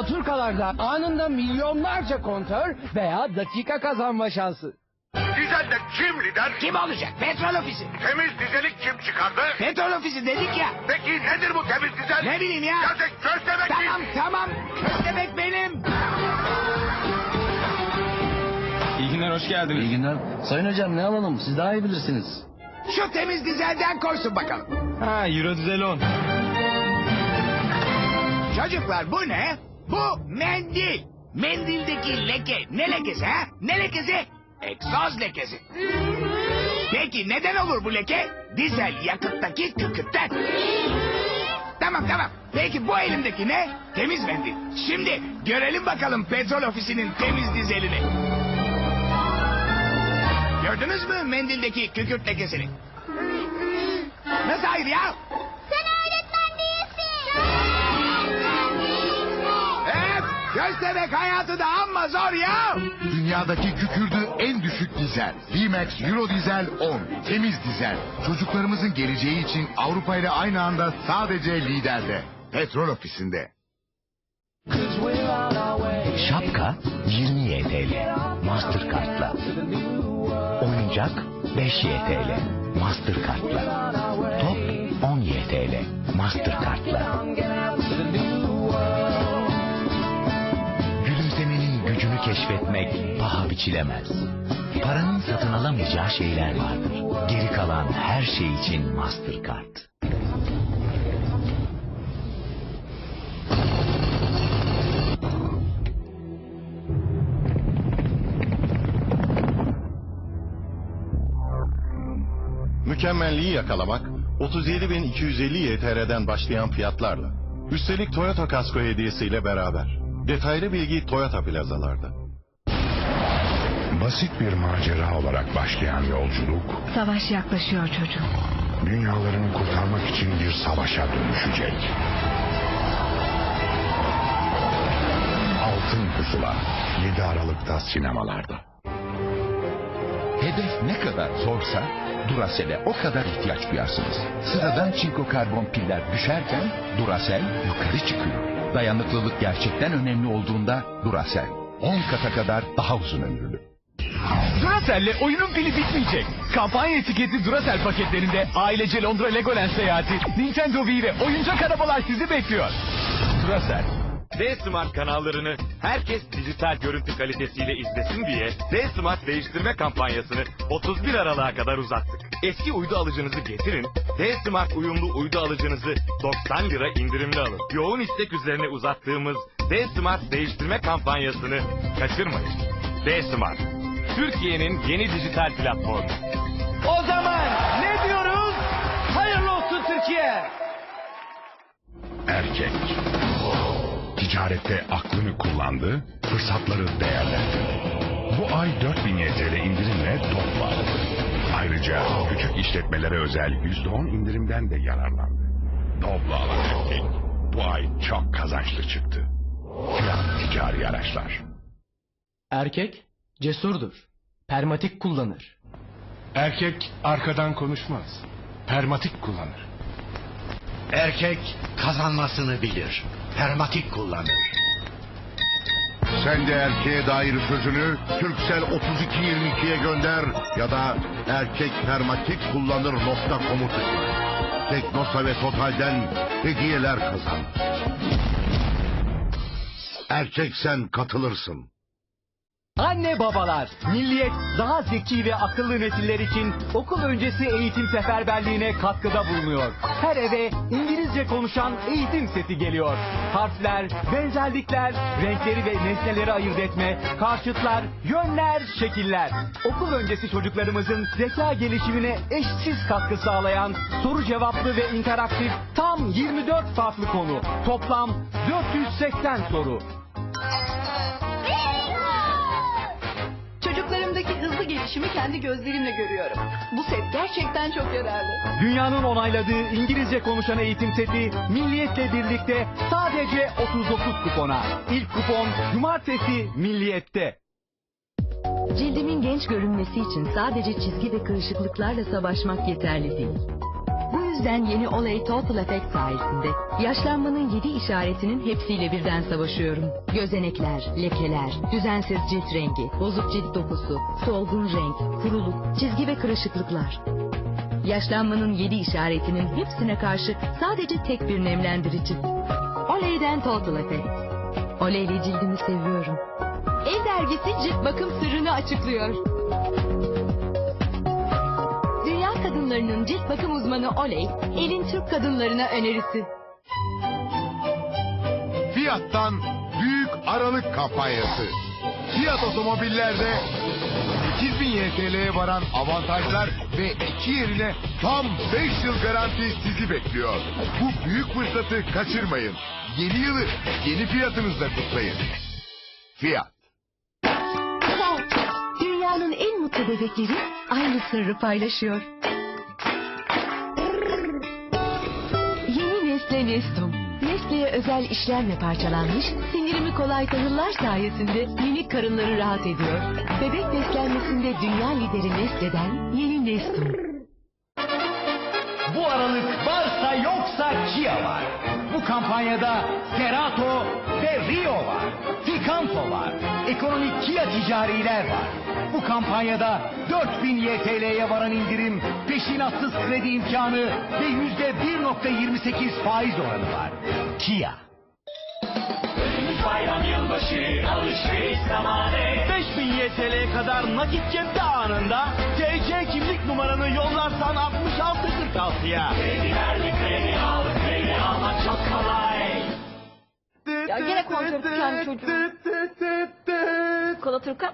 Alaturkalarda anında milyonlarca kontör veya dakika kazanma şansı. Dizelde kim lider? Kim olacak? Petrol ofisi. Temiz dizelik kim çıkardı? Petrol ofisi dedik ya. Peki nedir bu temiz dizel? Ne bileyim ya. Gerçek köstebek Tamam mi? tamam. Köstebek benim. İyi günler, hoş geldiniz. İyi günler. Sayın hocam ne alalım? Siz daha iyi bilirsiniz. Şu temiz dizelden koysun bakalım. Ha, Euro Dizel 10. Çocuklar bu ne? Bu mendil. Mendildeki leke ne lekesi ha? Ne lekesi? Egzoz lekesi. Peki neden olur bu leke? Dizel yakıttaki kükürtten. Tamam tamam. Peki bu elimdeki ne? Temiz mendil. Şimdi görelim bakalım petrol ofisinin temiz dizelini. Gördünüz mü mendildeki kükürt lekesini? Nasıl hayır ya? Köstebek hayatı da amma zor ya. Dünyadaki kükürdü en düşük dizel. D-Max Euro Dizel 10. Temiz dizel. Çocuklarımızın geleceği için Avrupa ile aynı anda sadece liderde. Petrol ofisinde. Şapka 20 YTL Mastercard'la. Oyuncak 5 YTL Mastercard'la. Top 10 YTL Mastercard'la. Keşfetmek paha biçilemez. Paranın satın alamayacağı şeyler vardır. Geri kalan her şey için Mastercard. Mükemmelliği yakalamak 37.250 YTR'den başlayan fiyatlarla. Üstelik Toyota kasko hediyesiyle beraber. Detaylı bilgi Toyota plazalarda. Basit bir macera olarak başlayan yolculuk, Savaş yaklaşıyor çocuğum. dünyalarını kurtarmak için bir savaşa dönüşecek. Altın Pusula, 7 Aralık'ta sinemalarda. Hedef ne kadar zorsa Duracell'e o kadar ihtiyaç duyarsınız. Sıradan çinko karbon piller düşerken Duracell yukarı çıkıyor. Dayanıklılık gerçekten önemli olduğunda Duracell 10 kata kadar daha uzun ömürlü. Duracell'le oyunun pili bitmeyecek. Kampanya etiketi Duracell paketlerinde ailece Londra Legoland seyahati, Nintendo Wii ve oyuncak arabalar sizi bekliyor. Duracell. D-Smart kanallarını herkes dijital görüntü kalitesiyle izlesin diye D-Smart değiştirme kampanyasını 31 Aralık'a kadar uzattık. Eski uydu alıcınızı getirin, D-Smart uyumlu uydu alıcınızı 90 lira indirimli alın. Yoğun istek üzerine uzattığımız D-Smart değiştirme kampanyasını kaçırmayın. D-Smart, Türkiye'nin yeni dijital platformu. O zaman ne diyoruz? Hayırlı olsun Türkiye. Erkek. Ticarette aklını kullandı, fırsatları değerlendirdi. Bu ay 4000 YTL indirimle top bağladı. Ayrıca küçük işletmelere özel %10 indirimden de yararlandı. Doblo alan erkek. Bu ay çok kazançlı çıktı. Fiyat ticari araçlar. Erkek cesurdur. Permatik kullanır. Erkek arkadan konuşmaz. Permatik kullanır. Erkek kazanmasını bilir. Permatik kullanır. Sen de erkeğe dair sözünü Türksel 3222'ye gönder ya da erkek permatik kullanır nokta komu tıkla. Teknosa ve Total'den hediyeler kazan. Erkek sen katılırsın. Anne babalar, Milliyet daha zeki ve akıllı nesiller için okul öncesi eğitim seferberliğine katkıda bulunuyor. Her eve İngilizce konuşan eğitim seti geliyor. Harfler, benzerlikler, renkleri ve nesneleri ayırt etme, karşıtlar, yönler, şekiller. Okul öncesi çocuklarımızın zeka gelişimine eşsiz katkı sağlayan soru cevaplı ve interaktif tam 24 farklı konu. Toplam 480 soru. Gelişimi kendi gözlerimle görüyorum. Bu set gerçekten çok yararlı. Dünyanın onayladığı İngilizce konuşan eğitim seti Milliyet'le birlikte sadece 39 kupona. İlk kupon Cumartesi Milliyet'te. Cildimin genç görünmesi için sadece çizgi ve kırışıklıklarla savaşmak yeterli değil. Yüzden yeni olay Total Effect sayesinde yaşlanmanın yedi işaretinin hepsiyle birden savaşıyorum. Gözenekler, lekeler, düzensiz cilt rengi, bozuk cilt dokusu, solgun renk, kuruluk, çizgi ve kırışıklıklar. Yaşlanmanın yedi işaretinin hepsine karşı sadece tek bir nemlendirici. Oley'den Total Effect. Oley'le cildimi seviyorum. El dergisi cilt bakım sırrını açıklıyor. Kadınlarının cilt bakım uzmanı Oley, elin Türk kadınlarına önerisi. Fiyat'tan büyük aralık kampanyası. Fiyat otomobillerde 8000 YTL'ye varan avantajlar ve iki yerine tam 5 yıl garanti sizi bekliyor. Bu büyük fırsatı kaçırmayın. Yeni yılı yeni fiyatınızla kutlayın. Fiyat. Dünyanın en mutlu bebekleri aynı sırrı paylaşıyor. Özel işlemle parçalanmış, sindirimi kolay tahıllar sayesinde minik karınları rahat ediyor. Bebek beslenmesinde dünya lideri Nestle'den yeni Nestum. Bu aralık varsa yoksa Kia var. Bu kampanyada Cerato ve Rio var. Picanto var. Ekonomik Kia ticariler var. Bu kampanyada 4000 YTL'ye varan indirim, peşinatsız kredi imkanı ve yüzde 1.28 faiz oranı var. Kia. Bayram yılbaşı alışveriş zamanı 5000 YTL'ye kadar nakit cepte anında TC kimlik numaranı yollarsan 6646'ya. Kredi verdi kredi al kredi almak çok kolay Ya gene kontör tüken çocuğum. Kola Turkan.